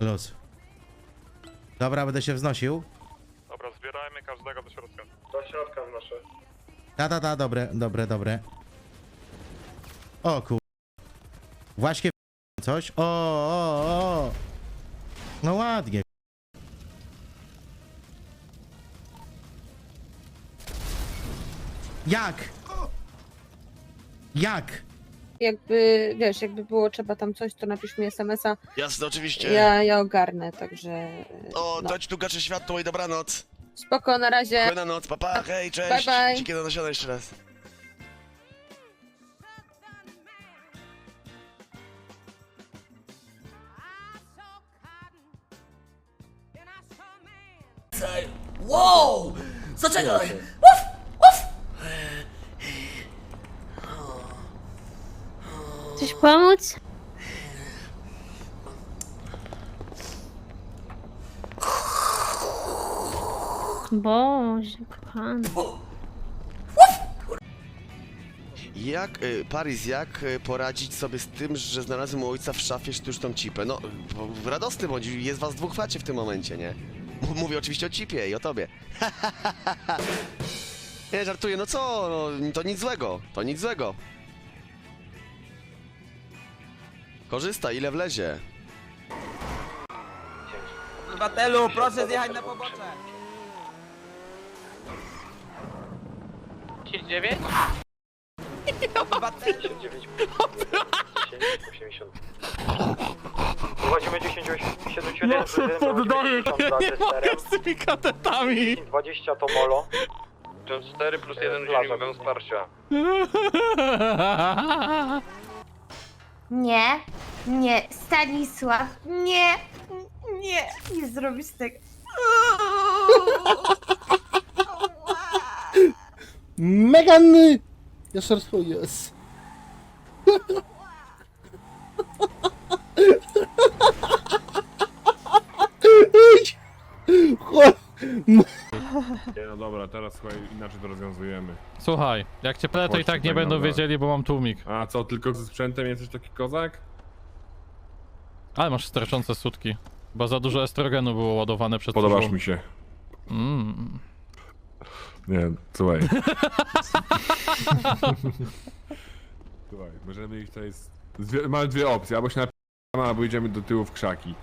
Luz. Dobra, będę się wznosił. Dobra, zbierajmy każdego do środka. Do środka wnoszę. Ta, ta, ta, dobre, dobre, dobre. O kur... Właśnie coś? O, o, o. No ładnie. Jak? Jak? Jakby, wiesz, jakby było trzeba tam coś, to napisz mi SMS-a. Jasne, oczywiście. Ja, ja ogarnę, także... O, no. dać tu gaszę światło i dobranoc. Spoko, na razie. Spokojna noc, papa, hej, cześć. Bye, bye. Dzięki za nasiona jeszcze raz. Wow! Zaczekaj! Coś pomóc? Boże, kochany. Jak, y, Paris, jak y, poradzić sobie z tym, że znalazłem u ojca w szafie sztuczną cipę? No, bo radosny bądź, jest was dwóch facie w tym momencie, nie? M- Mówię oczywiście o cipie i o tobie. nie, żartuję, no co, no, to nic złego, to nic złego. Korzysta, ile wlezie. Obywatelu, proszę zjechać na pobocze! 9? Obywatelu! 80. Prowadzimy 10, 71, Ja się poddaję, ja nie mogę z tymi katetami! 20 to molo. 4 plus 1 Plaża. udzielił wsparcia. Nie, nie, Stanisław, nie, nie, nie zrobisz tego. Megan! Raz o jest. Nie, no dobra, teraz słuchaj, inaczej to rozwiązujemy. Słuchaj, jak cię pele, to i tak nie będą wiedzieli, bo mam tłumik. A co, tylko ze sprzętem jesteś taki kozak? Ale masz straczące sutki. Bo za dużo estrogenu było ładowane przed Podobasz mi się. Mm. Nie, słuchaj. słuchaj, możemy iść tutaj z dwie, mamy dwie opcje, albo się napijamy, albo idziemy do tyłu w krzaki.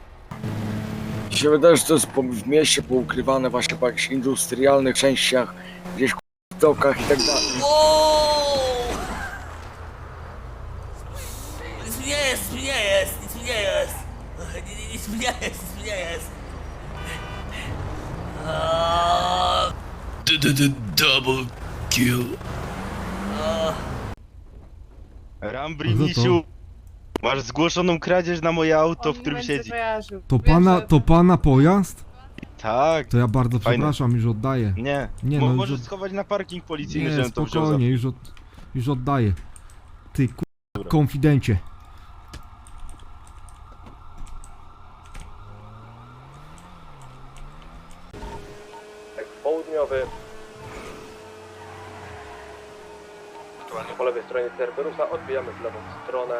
Mi się wydaje, że to jest po, w mieście poukrywane właśnie po jakichś industrialnych częściach, gdzieś w dokach i tak dalej. Wow! Nic mi nie jest, nic mi nie jest, nic mi nie jest! Nic- Nic mi nie jest, nic mi nie jest! Aaaa! Double kill. Rambrinisiu, Masz zgłoszoną kradzież na moje auto, w którym siedzi. To pana, to pana pojazd? Tak. To ja bardzo Fajne. przepraszam, już oddaję. Nie. Nie, Mo- no, już możesz od- schować na parking policyjny, Nie, żebym to wziął. za- spokojnie, już, od, już oddaję. Ty ku... konfidencie. Tak, południowy. Po lewej stronie Cerberusa odbijamy w lewą stronę.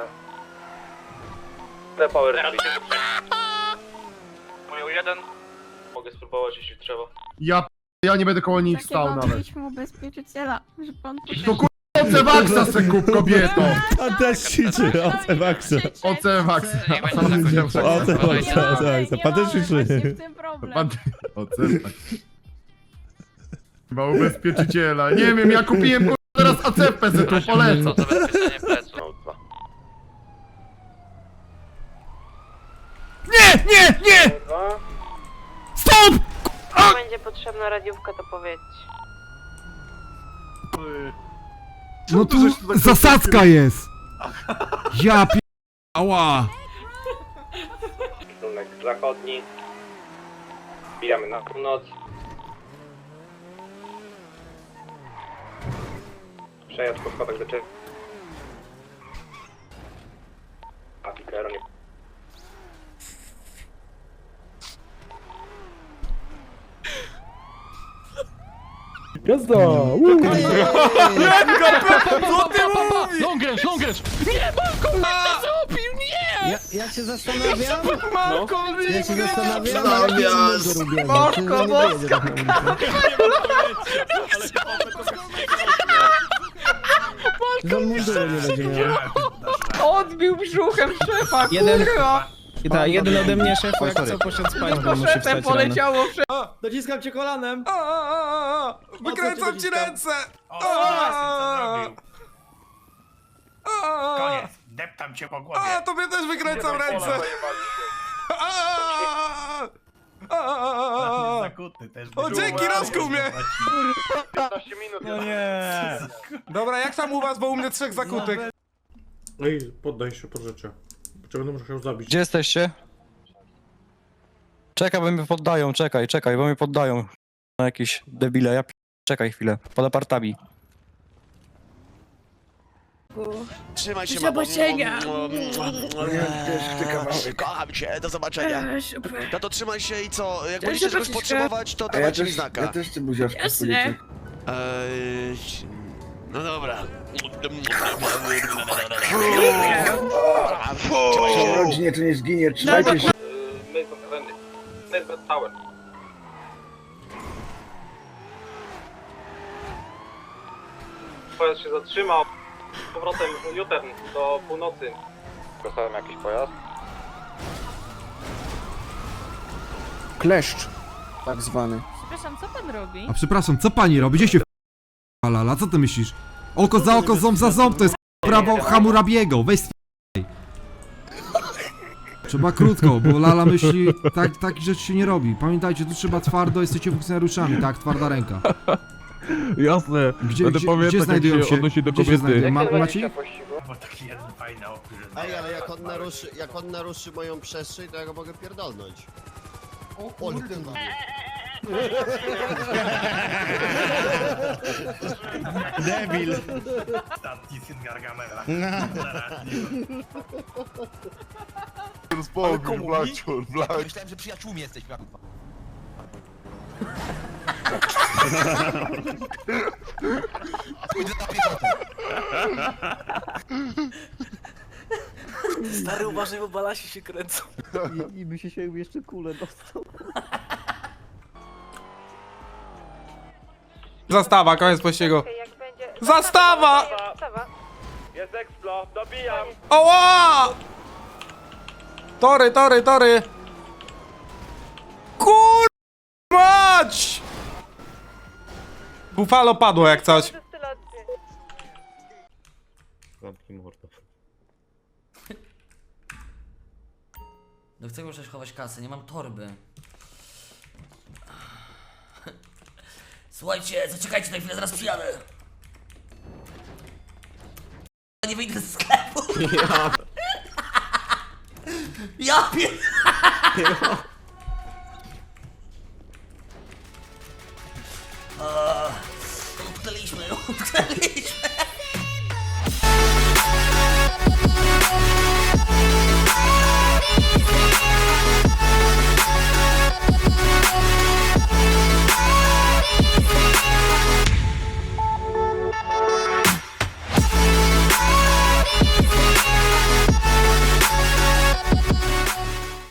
The power. Moją jeden. Mogę spróbować, jeśli trzeba. Ja p- ja nie będę koło nich stał nawet. ubezpieczyciela, że pan To ku... Ocewaksa se kup kobieto! On też ćwiczy, Ocewaxa. Ocewaksa. Ocewaxa, Ocewaxa. Pan też ćwiczy. Pan... Ocewak. Chyba ubezpieczyciela. Nie wiem, ja kupiłem ku... teraz ACP se tu polecam. Nie. Stop! Jak będzie potrzebna radiówka, to powiedz. No tu zasadzka jest! Ja pi... Ała! Kierunek zachodni. Bijamy na północ. Przejazd po schodach do Czech. Jazda! Co ty mówisz? Long range, long range! Nie, Marko, nie zrobił, nie! Ja, ja się zastanawiam, Matko ja się zastanawiam, Zamiast- ale nie dojedzie tak na ulicę? Że munduru nie będzie miał. Odbił brzuchem szefa, Jeden- kurwa! Tak, jeden ode mnie szef, Oj, jak sorry. co poszedł spać, bo musi wstać rano. poleciało Dociskam cię kolanem! Wykręcam ci ręce! Koniec, deptam cię po głowie. A, tobie też wykręcam ręce! A. Zakuty też. O, dzięki, rozkuł mnie! 15 minut. No nie. Dobra, jak tam u was, bo u mnie trzech zakutych. Ej, poddaj się, proszę Czy będę musiał zabić? Gdzie jesteście? Czekaj, bo mnie poddają, czekaj, czekaj, bo mnie poddają. Na jakieś debile, ja p... Czekaj chwilę, pod apartami. Trzymaj się, Do mamo. zobaczenia. Kocham cię, do zobaczenia. Super. No to trzymaj się i co, jak będziecie czegoś potrzebować, to dawajcie mi znaka. chcę buziaczka Jasne. Eee, no dobra. rodzinie to nie zginie, trzymajcie się. Mason. Server Tower. Pojazd się zatrzymał. Z powrotem Jutern do północy. Dostałem jakiś pojazd? Kleszcz, tak zwany. Przepraszam, co pan robi? A przepraszam, co pani robi? Gdzie się Lala, co ty myślisz? Oko za oko, ząb za ząb, to jest prawo Hamurabiego, weź Trzeba krótko, bo Lala myśli, tak, takich rzeczy się nie robi. Pamiętajcie, tu trzeba twardo, jesteście funkcjonariuszami, tak, twarda ręka. Jasne, Gdzie, będę gdzie, pamiętać, gdzie jak znajdują się się? odnosi do Gdzie się kobiety. znajdują? Ma, macie? Bo taki jeden fajny. Ej, ale jak on naruszy, jak on naruszy moją przestrzeń, to ja go mogę pierdolnąć. O kurde. Debil. Ostatni syn Gargamela. Myślałem, że przyjaciółmi jesteśmy. Pójdę na piechotę. Stary, uważaj, bo balasi się kręcą. I, I by się jeszcze kulę dostał. Zastawa, koniec pościgu. Zastawa! Jest Explo, dobijam! Oła! Tory, tory, tory! Kur... mać! Buffalo padło jak coś. Do czego muszę chować kasę? Nie mam torby. Słuchajcie, zaczekajcie na chwilę, zaraz przyjadę. Nie wyjdę z sklepu. Ja, ja pier... Utknęliśmy, utknęliśmy.